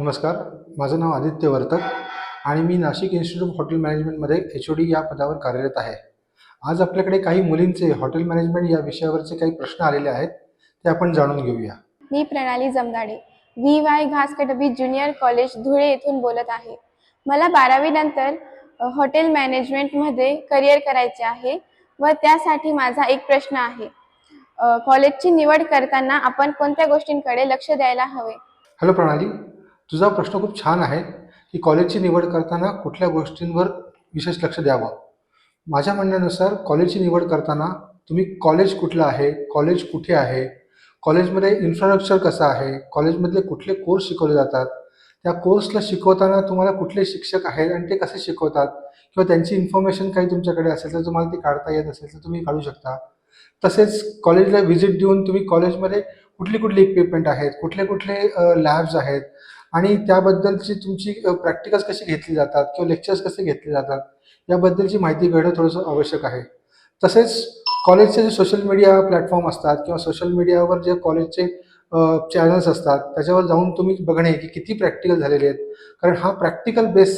नमस्कार माझं नाव आदित्य वर्तक आणि मी नाशिक इन्स्टिट्यूट ऑफ हॉटेल मॅनेजमेंटमध्ये एच ओ डी या पदावर कार्यरत आहे. आज आपल्याकडे काही मुलींचे हॉटेल मॅनेजमेंट या विषयावरचे काही प्रश्न आलेले आहेत ते आपण जाणून घेऊया. मी Pranali Jamdade V Y Ghaskadbi junior college Dhule येथून बोलत आहे. मला बारावीनंतर हॉटेल मॅनेजमेंटमध्ये करिअर करायचे आहे व त्यासाठी माझा एक प्रश्न आहे. कॉलेजची निवड करताना आपण कोणत्या गोष्टींकडे लक्ष द्यायला हवे? हॅलो प्रणाली. तुझा प्रश्न खूप छान आहे की कॉलेजची निवड करताना कुठल्या गोष्टींवर विशेष लक्ष द्यावं? माझ्या म्हणण्यानुसार कॉलेजची निवड करताना तुम्ही कॉलेज कुठलं आहे कॉलेज कुठे आहे कॉलेजमध्ये इन्फ्रास्ट्रक्चर कसं आहे कॉलेजमधले कुठले कोर्स शिकवले जातात त्या कोर्सला शिकवताना तुम्हाला कुठले शिक्षक आहेत आणि ते कसे शिकवतात किंवा त्यांची इन्फॉर्मेशन काही तुमच्याकडे असेल तर तुम्हाला ती काढता येत असेल तर तुम्ही काढू शकता. तसेच कॉलेजला व्हिजिट देऊन तुम्ही कॉलेजमध्ये कुठली कुठली इक्विपमेंट आहेत कुठले कुठले लॅब्स आहेत आणि त्याबद्दलची तुमची प्रॅक्टिकल्स कशी घेतली जातात किंवा लेक्चर्स कसे घेतले जातात याबद्दलची माहिती घेणं थोडंसं आवश्यक आहे. तसेच कॉलेजचे जे सोशल मीडिया प्लॅटफॉर्म असतात किंवा सोशल मीडियावर जे कॉलेजचे चॅनल्स असतात त्याच्यावर जाऊन तुम्ही बघणे की किती प्रॅक्टिकल झालेले आहेत. कारण हा प्रॅक्टिकल बेस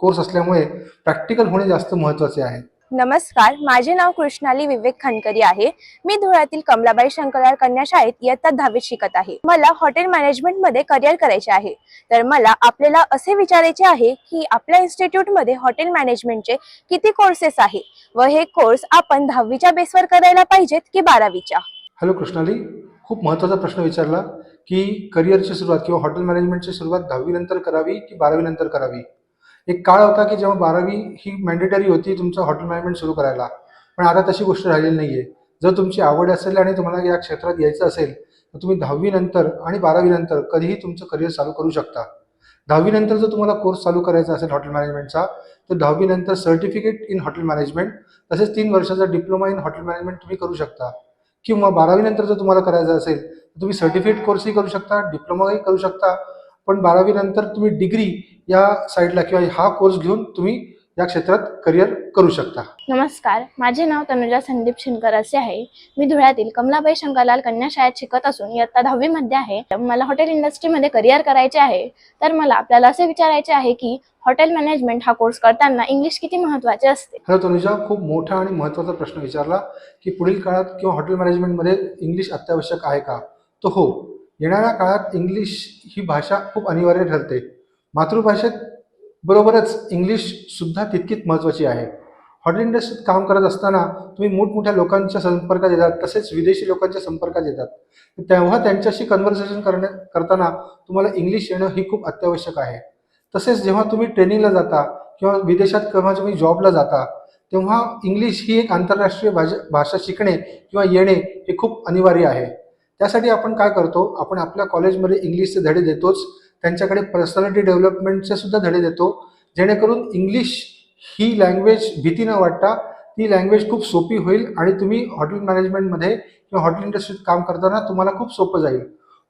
कोर्स असल्यामुळे प्रॅक्टिकल होणे जास्त महत्त्वाचे आहे. नमस्कार माझे नाव कृष्णाली विवेक खानकरी आहे. मी धुळ्यातील कमलाबाई शंकरलाल कन्या शाळेत इयत्ता दहावीत शिकत आहे. मला हॉटेल मॅनेजमेंटमध्ये करिअर करायचे आहे. तर मला आपल्याला असे विचारायचे आहे की आपल्या इन्स्टिट्यूटमध्ये हॉटेल मॅनेजमेंटचे किती कोर्सेस आहे? व हे कोर्स आपण दहावीच्या बेसवर करायला पाहिजेत की बारावीच्या? हॅलो कृष्णाली खूप महत्त्वाचा प्रश्न विचारला की करिअरची सुरुवात किंवा हॉटेल मॅनेजमेंटची सुरुवात दहावी नंतर करावी की बारावीनंतर करावी? एक काळ होता की जेव्हा बारावी ही मॅन्डेटरी होती तुमचं हॉटेल मॅनेजमेंट सुरू करायला. पण आता तशी गोष्ट राहिलेली नाही आहे जर तुमची आवड असेल आणि तुम्हाला या क्षेत्रात यायचं असेल तर तुम्ही दहावीनंतर आणि बारावीनंतर कधीही तुमचं करिअर चालू करू शकता. दहावीनंतर जर तुम्हाला कोर्स चालू करायचा असेल हॉटेल मॅनेजमेंटचा तर दहावीनंतर सर्टिफिकेट इन हॉटेल मॅनेजमेंट तसेच तीन वर्षाचा डिप्लोमा इन हॉटेल मॅनेजमेंट तुम्ही करू शकता. किंवा बारावीनंतर जर तुम्हाला करायचं असेल तर तुम्ही सर्टिफिकेट कोर्सही करू शकता डिप्लोमाही करू शकता. पण बारावीनंतर तुम्ही डिग्री या साईडला किंवा हा कोर्स घेऊन तुम्ही या क्षेत्रात करिअर करू शकता. नमस्कार माझे नाव तनुजा संदीप शिनकर असे आहे. मी धुळ्यातील कमलाबाई शंकरलाल कन्या शाळेत शिकत असून इयत्ता दहावीमध्ये आहे. मला हॉटेल इंडस्ट्रीमध्ये करिअर करायचे आहे. तर मला आपल्याला असे विचारायचे आहे की हॉटेल मॅनेजमेंट हा कोर्स करताना इंग्लिश किती महत्त्वाचे असते? हॅलो तनुजा. खूप मोठा आणि महत्त्वाचा प्रश्न विचारला की पुढील काळात किंवा हॉटेल मॅनेजमेंटमध्ये इंग्लिश अत्यावश्यक आहे का? तो हो येणाऱ्या काळात इंग्लिश ही भाषा खूप अनिवार्य ठरते. मातृभाषेत बरोबरच इंग्लिश सुद्धा तितकीच महत्त्वाची आहे. हॉटेल इंडस्ट्रीत काम करत असताना तुम्ही मोठमोठ्या लोकांच्या संपर्कात येतात तसेच विदेशी लोकांच्या संपर्कात येतात. तेव्हा त्यांच्याशी कन्व्हर्सेशन करण्या करताना तुम्हाला इंग्लिश येणं ही खूप अत्यावश्यक आहे. तसेच जेव्हा तुम्ही ट्रेनिंगला जाता किंवा विदेशात केव्हा तुम्ही जॉबला जाता तेव्हा इंग्लिश ही एक आंतरराष्ट्रीय भाषा भाषा शिकणे किंवा येणे हे खूप अनिवार्य आहे. त्यासाठी आपण काय करतो आपण आपल्या कॉलेजमध्ये इंग्लिशचे धडे देतोच त्यांच्याकडे पर्सनॅलिटी डेव्हलपमेंटचे सुद्धा धडे देतो. जेणेकरून इंग्लिश ही लँग्वेज भीती न वाटता ती लँग्वेज खूप सोपी होईल आणि तुम्ही हॉटेल मॅनेजमेंटमध्ये किंवा हॉटेल इंडस्ट्रीत काम करताना तुम्हाला खूप सोपं जाईल.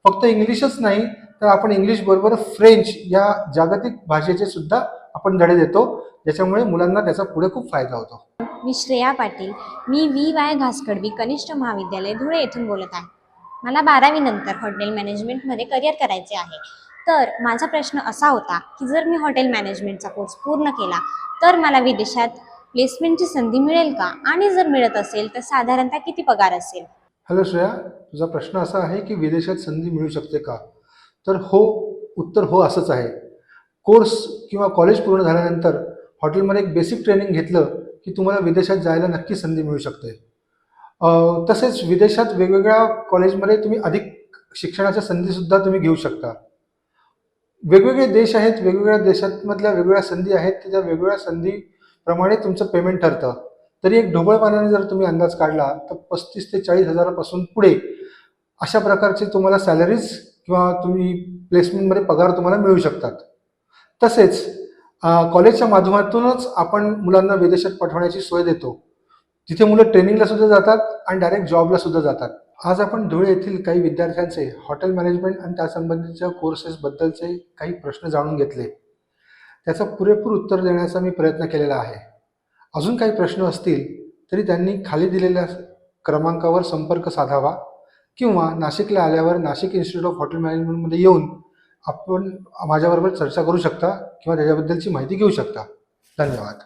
फक्त इंग्लिशच नाही तर आपण इंग्लिश बरोबर फ्रेंच या जागतिक भाषेचे सुद्धा आपण धडे देतो ज्याच्यामुळे मुलांना त्याचा पुढे खूप फायदा होतो. मी श्रेया पाटील. मी व्ही वाय घासकडवी कनिष्ठ महाविद्यालय धुळे येथून बोलत आहे. मला बारावीनंतर हॉटेल मॅनेजमेंटमध्ये करिअर करायचे आहे. तर माझा प्रश्न असा होता की जर मी हॉटेल मॅनेजमेंटचा कोर्स पूर्ण केला तर मला विदेशात प्लेसमेंटची संधी मिळेल का? आणि जर मिळत असेल तर साधारणतः किती पगार असेल? हॅलो श्रेया. तुझा प्रश्न असा आहे की विदेशात संधी मिळू शकते का? तर हो उत्तर हो असंच आहे. कोर्स किंवा कॉलेज पूर्ण झाल्यानंतर हॉटेलमध्ये एक बेसिक ट्रेनिंग घेतलं की तुम्हाला विदेशात जायला नक्की संधी मिळू शकते. तसेच विदेशात वेगवेगळ्या कॉलेजमध्ये तुम्ही अधिक शिक्षणाच्या संधीसुद्धा तुम्ही घेऊ शकता. वेगवेगळे देश आहेत वेगवेगळ्या देशांमधल्या वेगवेगळ्या संधी आहेत त्या वेगवेगळ्या संधीप्रमाणे तुमचं पेमेंट ठरतं. तरी एक ढोबळपानाने जर तुम्ही अंदाज काढला तर पस्तीस ते चाळीस हजारापासून पुढे अशा प्रकारचे तुम्हाला सॅलरीज किंवा तुम्ही प्लेसमेंटमध्ये पगार तुम्हाला मिळू शकतात. तसेच कॉलेजच्या माध्यमातूनच आपण मुलांना विदेशात पाठवण्याची सोय देतो. तिथे मुलं ट्रेनिंगला सुद्धा जातात आणि डायरेक्ट जॉबला सुद्धा जातात. आज आपण धुळे येथील काही विद्यार्थ्यांचे हॉटेल मॅनेजमेंट आणि त्यासंबंधीच्या कोर्सेसबद्दलचे काही प्रश्न जाणून घेतले. त्याचं पुरेपूर उत्तर देण्याचा मी प्रयत्न केलेला आहे. अजून काही प्रश्न असतील तरी त्यांनी खाली दिलेल्या क्रमांकावर संपर्क साधावा किंवा नाशिकला आल्यावर नाशिक इन्स्टिट्यूट ऑफ हॉटेल मॅनेजमेंटमध्ये येऊन आपण माझ्याबरोबर चर्चा करू शकता किंवा त्याच्याबद्दलची माहिती घेऊ शकता. धन्यवाद.